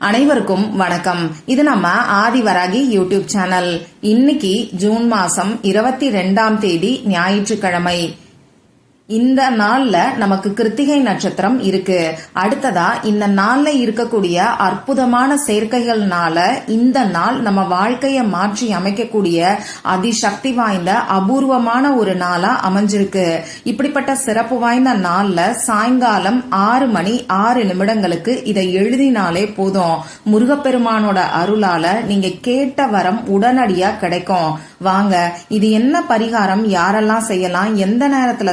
அனைவருக்கும் வணக்கம். இது நம்ம ஆதிவராகி யூடியூப் சேனல். இன்னைக்கு ஜூன் மாசம் இருபத்தி ரெண்டாம் தேதி ஞாயிற்றுக்கிழமை. இந்த நாள்ல நமக்கு கிருத்திகை நட்சத்திரம் இருக்கு. அடுத்ததா இந்த நாள்ல இருக்கக்கூடிய அற்புதமான சேர்க்கைகள்னால இந்த நாள் நம்ம வாழ்க்கைய மாற்றி அமைக்கக்கூடிய அதிசக்தி வாய்ந்த அபூர்வமான ஒரு நாளா அமைஞ்சிருக்கு. இப்படிப்பட்ட சிறப்பு வாய்ந்த நாள்ல சாயங்காலம் ஆறு மணி ஆறு நிமிடங்களுக்கு இதை எழுதினாலே போதும். முருகப்பெருமானோட அருளால நீங்க கேட்ட வரம் உடனடியா கிடைக்கும். வாங்க இது என்ன பரிகாரம்? யாரெல்லாம் செய்யலாம்? எந்த நேரத்துல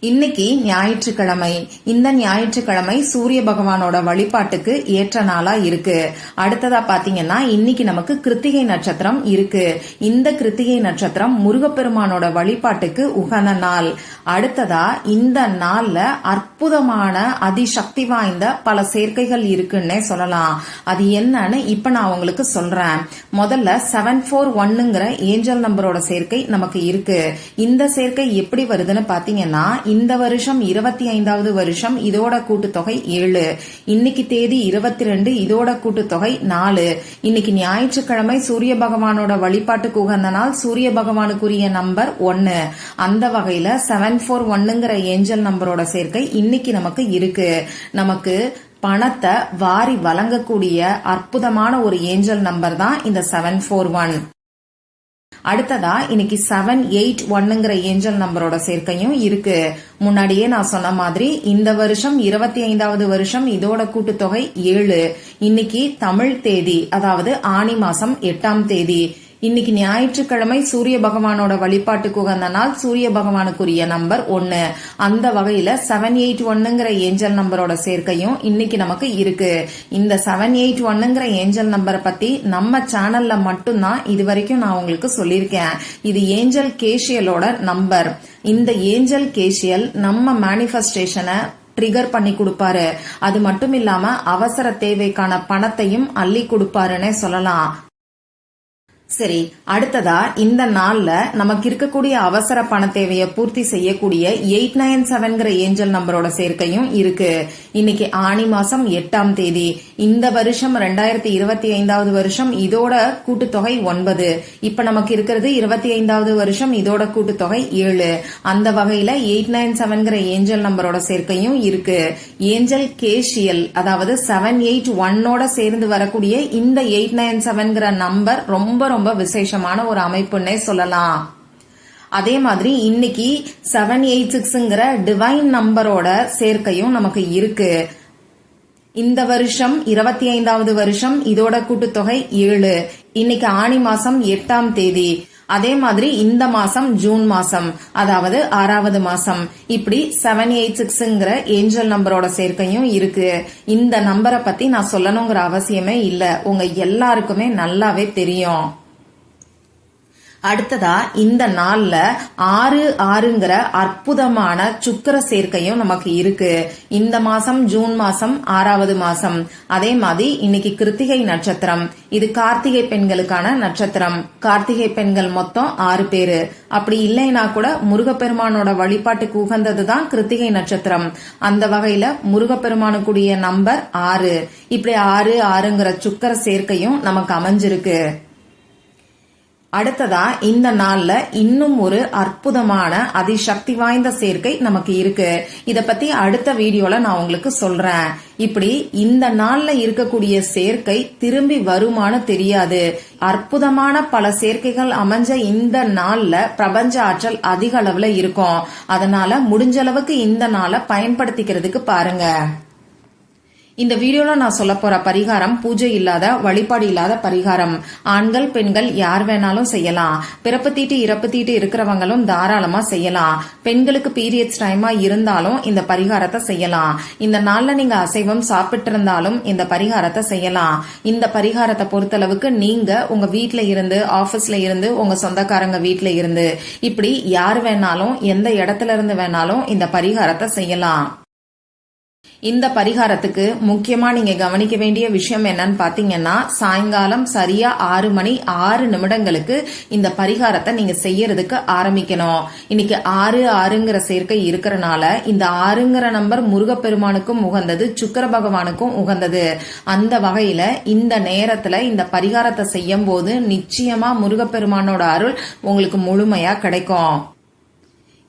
இன்னைக்கு ஞாயிற்றுக்கிழமை. இந்த ஞாயிற்றுக்கிழமை சூரிய பகவானோட வழிபாட்டுக்கு ஏற்ற நாளா இருக்கு. அடுத்ததா பாத்தீங்கன்னா இன்னைக்கு நமக்கு கிருத்திகை நட்சத்திரம் இருக்கு. இந்த கிருத்திகை நட்சத்திரம் முருகப்பெருமானோட வழிபாட்டுக்கு உகந்த நாள். அடுத்ததா இந்த நாள்ல அற்புதமான அதிசக்தி வாய்ந்த பல சேர்க்கைகள் இருக்குன்னே சொல்லலாம். அது என்னன்னு இப்ப நான் உங்களுக்கு சொல்றேன். முதல்ல செவன் ஃபோர் ஒன்னுங்கிற ஏஞ்சல் நம்பரோட சேர்க்கை நமக்கு இருக்கு. இந்த சேர்க்கை எப்படி வருதுன்னு பாத்தீங்கன்னா இந்த வருஷம் இருபத்தி ஐந்தாவது வருஷம் இதோட கூட்டுத்தொகை ஏழு. இன்னைக்கு தேதி இருபத்தி ரெண்டு இதோட கூட்டுத்தொகை நாலு. இன்னைக்கு ஞாயிற்றுக்கிழமை சூரிய பகவானோட வழிபாட்டுக்கு உகந்த நாள் சூரிய பகவானுக்குரிய நம்பர் ஒன்னு. அந்த வகையில செவன் ஃபோர் ஒன்னுங்கிற ஏஞ்சல் நம்பரோட சேர்க்கை இன்னைக்கு நமக்கு இருக்கு. நமக்கு பணத்தை வாரி வழங்கக்கூடிய அற்புதமான ஒரு ஏஞ்சல் நம்பர் தான் இந்த செவன் ஃபோர் ஒன் அடுத்ததா இன்னைக்கு செவன் எயிட் ஒன்னுங்கிற ஏஞ்சல் நம்பரோட சேர்க்கையும் இருக்கு. முன்னாடியே நான் சொன்ன மாதிரி இந்த வருஷம் இருபத்தி ஐந்தாவது வருஷம் இதோட கூட்டுத்தொகை ஏழு. இன்னைக்கு தமிழ் தேதி அதாவது ஆணி மாசம் எட்டாம் தேதி. இன்னைக்கு ஞாயிற்றுக்கிழமை சூரிய பகவானோட வழிபாட்டுக்கு உகந்த நாள். சூரிய பகவானுக்குரிய நம்பர் ஒன்னு. அந்த வகையில செவன் எயிட் ஒன்னுங்கிற ஏஞ்சல் நம்பரோட சேர்க்கையும் இன்னைக்கு நமக்கு இருக்கு. இந்த செவன் எயிட் ஒன்னுங்கிற ஏஞ்சல் நம்பரை பத்தி நம்ம சேனல்ல மட்டும்தான் இது வரைக்கும் நான் உங்களுக்கு சொல்லியிருக்கேன். இது ஏஞ்சல் கேஷியலோட நம்பர். இந்த ஏஞ்சல் கேஷியல் நம்ம மேனிஃபெஸ்டேஷனை ட்ரிகர் பண்ணி கொடுப்பாரு. அது மட்டும் இல்லாம அவசர தேவைக்கான பணத்தையும் அள்ளி கொடுப்பாருன்னே சொல்லலாம். சரி அடுத்ததா இந்த நாள்ல நமக்கு இருக்கக்கூடிய அவசர பண தேவையை பூர்த்தி செய்யக்கூடிய எயிட் நைன் செவன்கிற ஏஞ்சல் நம்பரோட சேர்க்கையும் இருக்கு. இன்னைக்கு ஆணி மாசம் எட்டாம் தேதி. இந்த வருஷம் ரெண்டாயிரத்தி இருபத்தி ஐந்தாவது வருஷம் இதோட கூட்டுத்தொகை ஒன்பது. இப்ப நமக்கு இருக்கிறது இருபத்தி ஐந்தாவது வருஷம் இதோட கூட்டுத்தொகை ஏழு. அந்த வகையில எயிட் நைன் செவன்கிற ஏஞ்சல் நம்பரோட சேர்க்கையும் இருக்கு. ஏஞ்சல் கேஷியல் அதாவது செவன் எயிட் ஒன்னோட சேர்ந்து வரக்கூடிய இந்த எயிட் நைன் செவன்கிற நம்பர் ரொம்ப ரொம்ப விசேஷமான ஒரு அமைப்புன்னே சொல்லலாம். அதே மாதிரி இன்னைக்கு செவன் எயிட் சிக்ஸ்ங்கிற டிவைன் நம்பரோட சேர்க்கையும் நமக்கு இருக்கு. இந்த வருஷம் இருபத்தி ஐந்தாவது வருஷம் இதோட கூட்டுத்தொகை ஏழு. இன்னைக்கு ஆணி மாசம் எட்டாம் தேதி. அதே மாதிரி இந்த மாசம் ஜூன் மாசம். அதாவது ஆறாவது மாசம். இப்படி செவன் எயிட் சிக்ஸ்ங்கிற ஏஞ்சல் நம்பரோட சேர்க்கையும் இருக்கு. இந்த நம்பரை பத்தி நான் சொல்லணுங்கிற அவசியமே இல்ல. உங்க எல்லாருக்குமே நல்லாவே தெரியும். அடுத்ததா இந்த நாள்ல ஆறு ஆறுங்கிற அற்புதமான சுக்கர சேர்க்கையும் நமக்கு இருக்கு. இந்த மாசம் ஜூன் மாசம் ஆறாவது மாசம். அதே மாதிரி இன்னைக்கு கிருத்திகை நட்சத்திரம். இது கார்த்திகை பெண்களுக்கான நட்சத்திரம். கார்த்திகை பெண்கள் மொத்தம் ஆறு பேரு. அப்படி இல்லைனா கூட முருகப்பெருமானோட வழிபாட்டுக்கு உகந்ததுதான் கிருத்திகை நட்சத்திரம். அந்த வகையில முருகப்பெருமானுக்குரிய நம்பர் ஆறு. இப்படி ஆறு ஆறுங்கிற சுக்கர சேர்க்கையும் நமக்கு அமைஞ்சிருக்கு. அடுத்ததா இந்த நாள்ல இன்னும் ஒரு அற்புதமான அதிசக்தி வாய்ந்த சேர்க்கை நமக்கு இருக்கு. இத பத்தி அடுத்த வீடியோல நான் உங்களுக்கு சொல்றேன். இப்படி இந்த நாள்ல இருக்கக்கூடிய சேர்க்கை திரும்பி வருமானு தெரியாது. அற்புதமான பல சேர்க்கைகள் அமைஞ்ச இந்த நாள்ல பிரபஞ்ச ஆற்றல் அதிக அளவுல இருக்கும். அதனால முடிஞ்ச அளவுக்கு இந்த நாளை பயன்படுத்திக்கிறதுக்கு பாருங்க. இந்த வீடியோல நான் சொல்ல போற பரிகாரம் பூஜை இல்லாத வழிபாடு இல்லாத பரிகாரம். ஆண்கள் பெண்கள் யார் வேணாலும் செய்யலாம். பிறப்பு தீட்டு இறப்பு தீட்டு இருக்கிறவங்களும் தாராளமா செய்யலாம். பெண்களுக்கு பீரியட்ஸ் டைமா இருந்தாலும் இந்த பரிகாரத்தை செய்யலாம். இந்த நாள்ல நீங்க அசைவம் சாப்பிட்டு இருந்தாலும் இந்த பரிகாரத்தை செய்யலாம். இந்த பரிகாரத்தை பொறுத்தளவுக்கு நீங்க உங்க வீட்டில் இருந்து ஆபீஸ்ல இருந்து உங்க சொந்தக்காரங்க வீட்டில் இருந்து. இப்படி யார் வேணாலும் எந்த இடத்துல இருந்து வேணாலும் இந்த பரிகாரத்தை செய்யலாம். இந்த பரிகாரத்துக்கு முக்கியமா நீங்க கவனிக்க வேண்டிய விஷயம் என்னன்னு பாத்தீங்கன்னா சாயங்காலம் சரியா ஆறு மணி ஆறு நிமிடங்களுக்கு இந்த பரிகாரத்தை நீங்க செய்யறதுக்கு ஆரம்பிக்கணும். இன்னைக்கு ஆறு ஆறுங்கிற சேர்க்கை இருக்கிறனால இந்த ஆறுங்கிற நம்பர் முருகப்பெருமானுக்கும் உகந்தது சுக்கர பகவானுக்கும் உகந்தது. அந்த வகையில இந்த நேரத்துல இந்த பரிகாரத்தை செய்யும் போது நிச்சயமா முருகப்பெருமானோட அருள் உங்களுக்கு முழுமையா கிடைக்கும்.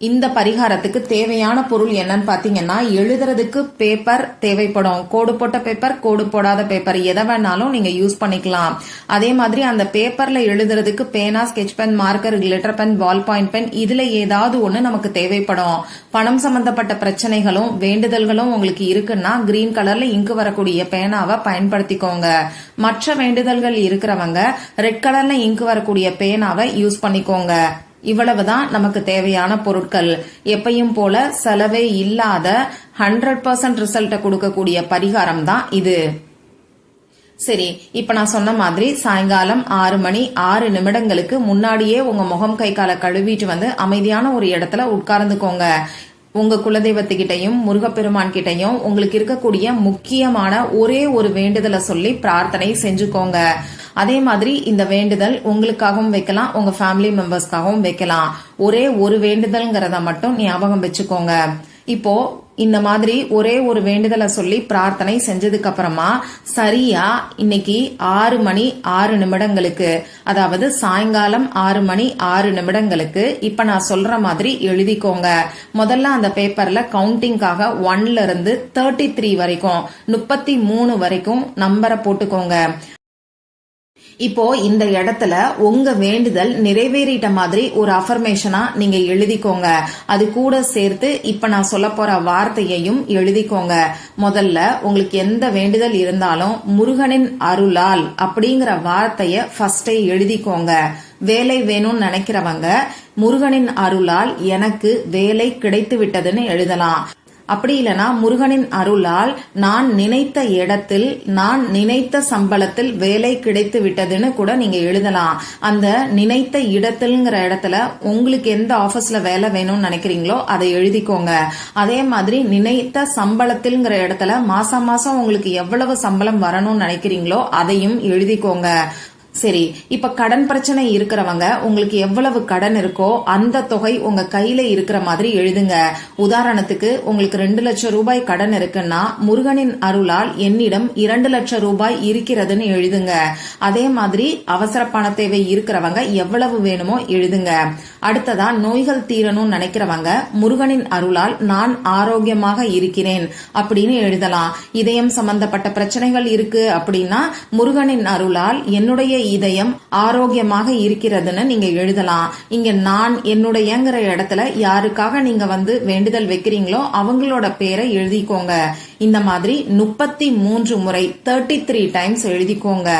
இந்த பரிகாரத்துக்கு தேவையான பொருள் என்னன்னு பாத்தீங்கன்னா எழுதுறதுக்கு பேப்பர் தேவைப்படும். கோடு போட்ட பேப்பர் கோடு போடாத பேப்பர் எதை வேணாலும் நீங்க யூஸ் பண்ணிக்கலாம். அதே மாதிரி அந்த பேப்பர்ல எழுதுறதுக்கு பேனா sketch pen marker glitter pen ball point pen இதுல ஏதாவது ஒண்ணு நமக்கு தேவைப்படும். பணம் சம்பந்தப்பட்ட பிரச்சனைகளும் வேண்டுதல்களும் உங்களுக்கு இருக்குன்னா கிரீன் கலர்ல இங்கு வரக்கூடிய பேனாவை பயன்படுத்திக்கோங்க. மற்ற வேண்டுதல்கள் இருக்கிறவங்க ரெட் கலர்ல இங்கு வரக்கூடிய பேனாவை யூஸ் பண்ணிக்கோங்க. இவ்வளவுதான் நமக்கு தேவையான பொருட்கள். எப்பையும் போல செலவே இல்லாத ஹண்ட்ரட் பர்சன்ட் ரிசல்ட்டை கொடுக்கக்கூடிய பரிகாரம் தான் இது. சரி இப்ப நான் சொன்ன மாதிரி சாயங்காலம் ஆறு மணி ஆறு நிமிடங்களுக்கு முன்னாடியே உங்க முகம் கை காலை கழுவிட்டு வந்து அமைதியான ஒரு இடத்துல உட்கார்ந்துக்கோங்க. உங்க குலதெய்வத்துக்கிட்டையும் முருகப்பெருமான் கிட்டையும் உங்களுக்கு இருக்கக்கூடிய முக்கியமான ஒரே ஒரு வேண்டுதலை சொல்லி பிரார்த்தனை செஞ்சுக்கோங்க. அதே மாதிரி இந்த வேண்டுதல் உங்களுக்காகவும் வைக்கலாம் உங்க ஃபேமிலி மெம்பர்ஸ்க்காகவும் வைக்கலாம். ஒரே ஒரு வேண்டுதல்ங்கிறத மட்டும் ஞாபகம் வச்சுக்கோங்க. இப்போ இந்த மாதிரி ஒரே ஒரு வேண்டுதலை சொல்லி பிரார்த்தனை செஞ்சதுக்கு அப்புறமா சரியா இன்னைக்கு ஆறு மணி ஆறு நிமிடங்களுக்கு அதாவது சாயங்காலம் ஆறு மணி ஆறு நிமிடங்களுக்கு இப்ப நான் சொல்ற மாதிரி எழுதிக்கோங்க. முதல்ல அந்த பேப்பர்ல கவுண்டிங்காக ஒன்ல இருந்து தேர்ட்டி த்ரீ வரைக்கும் முப்பத்தி மூணு வரைக்கும் நம்பரை போட்டுக்கோங்க. இப்போ இந்த இடத்துல உங்க வேண்டுதல் நிறைவேறிட்ட மாதிரி ஒரு அஃபர்மேஷனா நீங்க எழுதிக்கோங்க. அது கூட சேர்த்து இப்ப நான் சொல்ல போற வார்த்தையையும் எழுதிக்கோங்க. முதல்ல உங்களுக்கு எந்த வேண்டுதல் இருந்தாலும் முருகனின் அருளால் அப்படிங்கிற வார்த்தைய ஃபர்ஸ்டே எழுதிக்கோங்க. வேலை வேணும்னு நினைக்கிறவங்க முருகனின் அருளால் எனக்கு வேலை கிடைத்து விட்டதுன்னு எழுதலாம். அப்படி இல்லனா முருகனின் அருளால் நான் நினைத்த இடத்தில் நான் நினைத்த சம்பளத்தில் வேலை கிடைத்து விட்டதுன்னு கூட நீங்க எழுதலாம். அந்த நினைத்த இடத்தில்ங்கிற இடத்துல உங்களுக்கு எந்த ஆபீஸ்ல வேலை வேணும்னு நினைக்கிறீங்களோ அதை எழுதிக்கோங்க. அதே மாதிரி நினைத்த சம்பளத்தில்ங்கிற இடத்துல மாசம் மாசம் உங்களுக்கு எவ்வளவு சம்பளம் வரணும்னு நினைக்கிறீங்களோ அதையும் எழுதிக்கோங்க. சரி இப்ப கடன் பிரச்சனை இருக்கிறவங்க உங்களுக்கு எவ்வளவு கடன் இருக்கோ அந்த தொகை உங்க கையில இருக்கிற மாதிரி எழுதுங்க. உதாரணத்துக்கு உங்களுக்கு ரெண்டு லட்சம் ரூபாய் கடன் இருக்குன்னா முருகனின் அருளால் என்னிடம் இரண்டு லட்சம் ரூபாய் இருக்கிறதுன்னு எழுதுங்க. அதே மாதிரி அவசர பண தேவை இருக்கிறவங்க எவ்வளவு வேணுமோ எழுதுங்க. அடுத்ததா நோய்கள் தீரணும்னு நினைக்கிறவங்க முருகனின் அருளால் நான் ஆரோக்கியமாக இருக்கிறேன் அப்படின்னு எழுதலாம். இதயம் சம்பந்தப்பட்ட பிரச்சனைகள் இருக்கு அப்படின்னா முருகனின் அருளால் என்னுடைய இதயம் ஆரோக்கியமாக இருக்கிறதுன்னு நீங்க எழுதலாம். இங்க நான் என்னுடையங்கிற இடத்துல யாருக்காக நீங்க வந்து வேண்டுதல் வைக்கிறீங்களோ அவங்களோட பேரை எழுதிக்கோங்க. இந்த மாதிரி முப்பத்தி மூன்று முறை தேர்ட்டி த்ரீ டைம்ஸ் எழுதிக்கோங்க.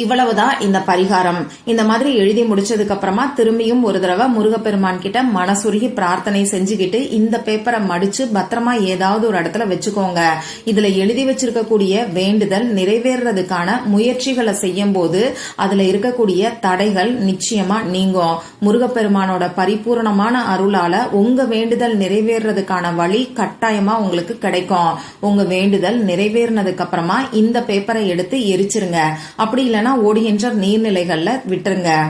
இவ்வளவுதான் இந்த பரிகாரம். இந்த மாதிரி எழுதி முடிச்சதுக்கு அப்புறமா திரும்பியும் ஒரு தடவை முருகப்பெருமான் கிட்ட மனசுருகி பிரார்த்தனை செஞ்சுக்கிட்டு இந்த பேப்பரை மடிச்சு பத்திரமா ஏதாவது ஒரு இடத்துல வச்சுக்கோங்க. இதுல எழுதி வச்சிருக்கக்கூடிய வேண்டுதல் நிறைவேறதுக்கான முயற்சிகளை செய்யும் போது அதுல இருக்கக்கூடிய தடைகள் நிச்சயமா நீங்கும். முருகப்பெருமானோட பரிபூர்ணமான அருளால உங்க வேண்டுதல் நிறைவேறதுக்கான வழி கட்டாயமா உங்களுக்கு கிடைக்கும். உங்க வேண்டுதல் நிறைவேறினதுக்கு அப்புறமா இந்த பேப்பரை எடுத்து எரிச்சிருங்க. அப்படி இல்லைன்னா இல்லைன்னா ஓடுகின்ற நீர்நிலைகள்ல விட்டுருங்க.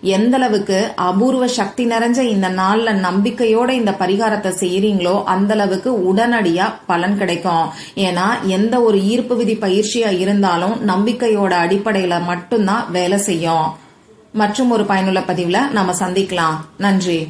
எந்த அளவுக்கு அபூர்வ சக்தி நிறைஞ்ச இந்த நாள்ல நம்பிக்கையோட இந்த பரிகாரத்தை செய்யறீங்களோ அந்த அளவுக்கு உடனடியா பலன் கிடைக்கும். ஏன்னா எந்த ஒரு ஈர்ப்பு விதி பயிற்சியா இருந்தாலும் நம்பிக்கையோட அடிப்படையில மட்டும்தான் வேலை செய்யும். மற்றும் ஒரு பயனுள்ள பதிவுல நாம சந்திக்கலாம். நன்றி.